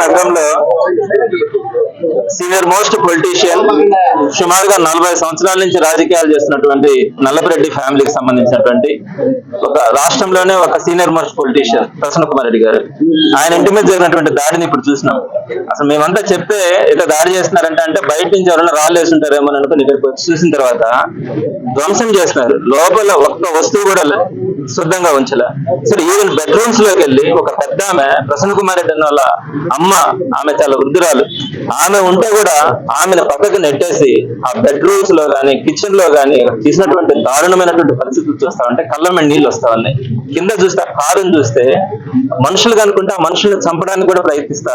రంగంలో senior most politician సుమారుగా నలభై సంవత్సరాల నుంచి రాజకీయాలు చేస్తున్నటువంటి నల్లపరెడ్డి ఫ్యామిలీకి సంబంధించినటువంటి ఒక రాష్ట్రంలోనే ఒక senior most politician Prasanna Kumar Reddy garu. ఆయన ఇంటి మీద జరిగినటువంటి దాడిని ఇప్పుడు చూసినాం. అసలు మేమంతా చెప్తే ఇట్లా దాడి చేస్తున్నారంటే అంటే బయట నుంచి ఎవరైనా రాళ్ళు అనుకుని ఇక్కడికి వచ్చి చూసిన తర్వాత ధ్వంసం చేస్తున్నారు. లోపల ఒక్క వస్తువు కూడా శుద్ధంగా ఉంచలే. సరే ఈవెన్ బెడ్రూమ్స్లోకి వెళ్ళి ఒక పెద్ద ఆమె ప్రసన్న కుమార్ రెడ్డి అన్న వాళ్ళ అమ్మ ఆమె చాలా వృద్ధురాలు. ఆమె ఉంటే కూడా ఆమెను పక్కకు నెట్టేసి ఆ బెడ్రూమ్స్లో గానీ కిచెన్లో గానీ తీసినటువంటి దారుణమైనటువంటి పరిస్థితులు చూస్తా ఉంటే కళ్ళ మీద నీళ్ళు వస్తా ఉన్నాయి. కింద చూస్తే ఆ కారుని చూస్తే మనుషులు కనుకుంటే ఆ మనుషుల్ని చంపడానికి కూడా ప్రయత్నిస్తా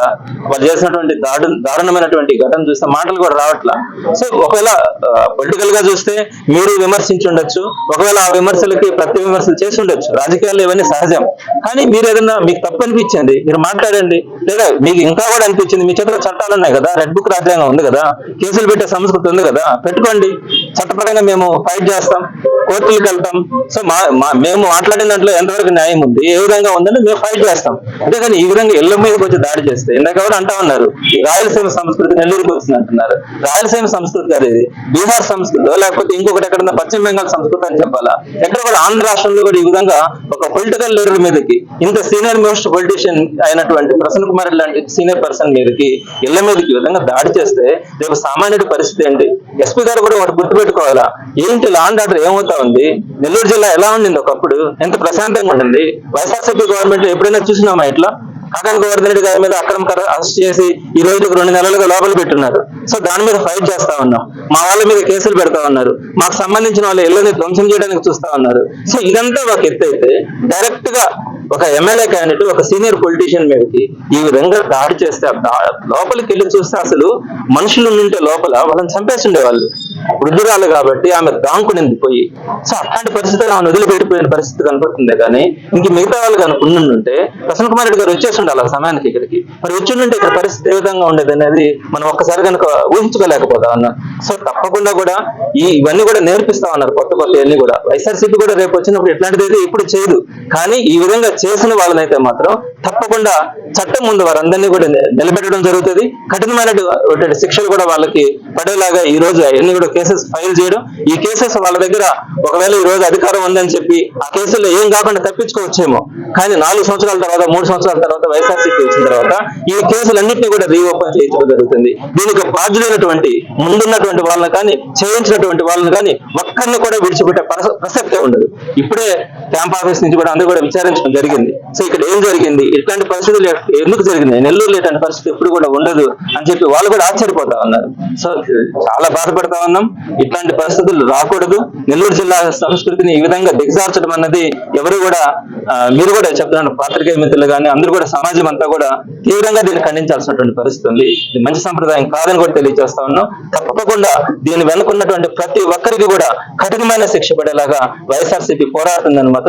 వాళ్ళు చేసినటువంటి దాడు దారుణమైనటువంటి ఘటన చూస్తే మాటలు కూడా రావట్లా. సో ఒకవేళ పొలిటికల్గా చూస్తే మీరు విమర్శించి ఉండొచ్చు ఒకవేళ ఆ విమర్శలకి ప్రతి విమర్శలు చేసి ఉండొచ్చు. రాజకీయాల్లో ఇవన్నీ సహజం. కానీ మీరు ఏదైనా మీకు తప్పు అనిపించింది మీరు మాట్లాడండి లేదా మీకు ఇంకా కూడా అనిపించింది. మీ చేతిలో చట్టాలు ఉన్నాయి కదా? రెడ్ బుక్ రాజ్యాంగం ఉంది కదా? కేసులు పెట్టే సంస్కృతి ఉంది కదా? పెట్టుకోండి. చట్టపరంగా మేము ఫైట్ చేస్తాం కోర్టులకు వెళ్తాం. సో మా మేము మాట్లాడిన దాంట్లో ఎంతవరకు న్యాయం ఉంది ఏ విధంగా ఉందని మేము ఫైట్ చేస్తాం. అంతేగాని ఈ విధంగా ఇళ్ళ మీదకి వచ్చి దాడి చేస్తే ఇందాక కూడా అంటా ఉన్నారు ఈ రాయలసీమ సంస్కృతి నెల్లూరుకి వచ్చింది అంటున్నారు. రాయలసీమ సంస్కృతి కాదు ఇది బీహార్ సంస్కృతి లేకపోతే ఇంకొకటి ఎక్కడన్నా పశ్చిమ బెంగాల్ సంస్కృతి అని చెప్పాలా? ఎక్కడ కూడా ఆంధ్ర రాష్ట్రంలో కూడా ఈ విధంగా ఒక పొలిటికల్ లీడర్ మీదకి ఇంత సీనియర్ మోస్ట్ పొలిటీషియన్ అయినటువంటి ప్రసన్న కుమార్ లాంటి సీనియర్ పర్సన్ మీదకి ఇళ్ళ మీదకి ఈ విధంగా దాడి చేస్తే రేపు సామాన్యుడి పరిస్థితి ఏంటి? ఎస్పీ గారు కూడా ఒకటి గుర్తుపెట్టుకోవాలా? ఏంటి లాండ్ ఆర్డర్ ఏమవుతా ఉంది? నెల్లూరు జిల్లా ఎలా ఉండింది ఒకప్పుడు? ఎంత ప్రశాంతంగా ఉండింది? వైఎస్ఆర్సీపీ గవర్నమెంట్ ఎప్పుడైనా చూసినామా ఇట్లా? కాకాని గోవర్ధన్ రెడ్డి గారి మీద అక్రమ అరెస్ట్ చేసి ఈ రోజుకి రెండు నెలలుగా లోపల పెట్టున్నారు. సో దాని మీద ఫైట్ చేస్తా ఉన్నాం. మా వాళ్ళ మీద కేసులు పెడతా ఉన్నారు. మాకు సంబంధించిన వాళ్ళ ఇళ్ళని ధ్వంసం చేయడానికి చూస్తా ఉన్నారు. సో ఇదంతా ఒక ఎత్తు అయితే డైరెక్ట్గా ఒక ఎమ్మెల్యే క్యాండిడేట్ ఒక సీనియర్ పొలిటీషియన్ మీదకి ఈ విధంగా దాడి చేస్తే లోపలికి వెళ్ళి చూస్తే అసలు మనుషులు ఉంటే లోపల వాళ్ళని చంపేసిండే వాళ్ళు వృద్ధురాలు కాబట్టి ఆమె దాంకునింది పోయి సో అట్లాంటి పరిస్థితులు ఆమె వదిలిపెట్టిపోయిన పరిస్థితి కనపడుతుంది కానీ ఇంక మిగతా వాళ్ళు కనుక ఉండుంటే ప్రసన్న కుమార్ రెడ్డి గారు వచ్చేసిండాలి ఆ సమయానికి ఇక్కడికి. మరి వచ్చి ఇక్కడ పరిస్థితి ఏ విధంగా ఉండేది అనేది మనం ఒక్కసారి కనుక ఊహించుకోలేకపోతా ఉన్నాం సో తప్పకుండా కూడా ఈ ఇవన్నీ కూడా నేర్పిస్తా ఉన్నారు కొత్త కొత్త అన్ని కూడా. వైఎస్ఆర్సీపీ కూడా రేపు వచ్చినప్పుడు ఇట్లాంటిది అయితే ఇప్పుడు చేయదు. కానీ ఈ విధంగా చేసిన వాళ్ళనైతే మాత్రం తప్పకుండా చట్టం ముందు వారందరినీ కూడా నిలబెట్టడం జరుగుతుంది. కఠినమైనటువంటి శిక్షలు కూడా వాళ్ళకి పడేలాగా ఈ రోజు అన్ని కూడా కేసెస్ ఫైల్ చేయడం. ఈ కేసెస్ వాళ్ళ దగ్గర ఒకవేళ ఈ రోజు అధికారం ఉందని చెప్పి ఆ కేసుల్లో ఏం కాకుండా తప్పించుకోవచ్చేమో. కానీ నాలుగు సంవత్సరాల తర్వాత మూడు సంవత్సరాల తర్వాత వైఎస్ఆర్సీపీ వచ్చిన తర్వాత ఈ కేసులన్నింటినీ కూడా రీఓపెన్ చేయించడం జరుగుతుంది. దీనికి బాధ్యులైనటువంటి ముందున్నటువంటి వాళ్ళని కానీ చేయించినటువంటి వాళ్ళని కానీ ఒక్కరిని కూడా విడిచిపెట్టే ప్రస- ప్రసక్తే ఉండదు. ఇప్పుడే క్యాంప్ ఆఫీస్ నుంచి కూడా అందరూ కూడా విచారించడం జరిగింది. సో ఇక్కడ ఏం జరిగింది? ఇట్లాంటి పరిస్థితులు ఎందుకు జరిగింది నెల్లూరులో ఇట్లాంటి పరిస్థితి ఎప్పుడు కూడా ఉండదు అని చెప్పి వాళ్ళు కూడా ఆశ్చర్యపోతా ఉన్నారు. సో చాలా బాధపడతా ఉన్నాం. ఇట్లాంటి పరిస్థితులు రాకూడదు. నెల్లూరు జిల్లా సంస్కృతిని ఈ విధంగా దిగజార్చడం అన్నది ఎవరు కూడా మీరు కూడా చెప్తున్నాను పాత్రికేయ మిత్రులు కానీ అందరూ కూడా సమాజం అంతా కూడా తీవ్రంగా దీన్ని ఖండించాల్సినటువంటి పరిస్థితి ఉంది. ఇది మంచి సంప్రదాయం కాదని కూడా తెలియజేస్తా ఉన్నాం. తప్పకుండా దీని వెనుకున్నటువంటి ప్రతి ఒక్కరికి కూడా కఠినమైన శిక్ష పడేలాగా వైఎస్ఆర్సీపీ పోరాడుతుందని మాత్రం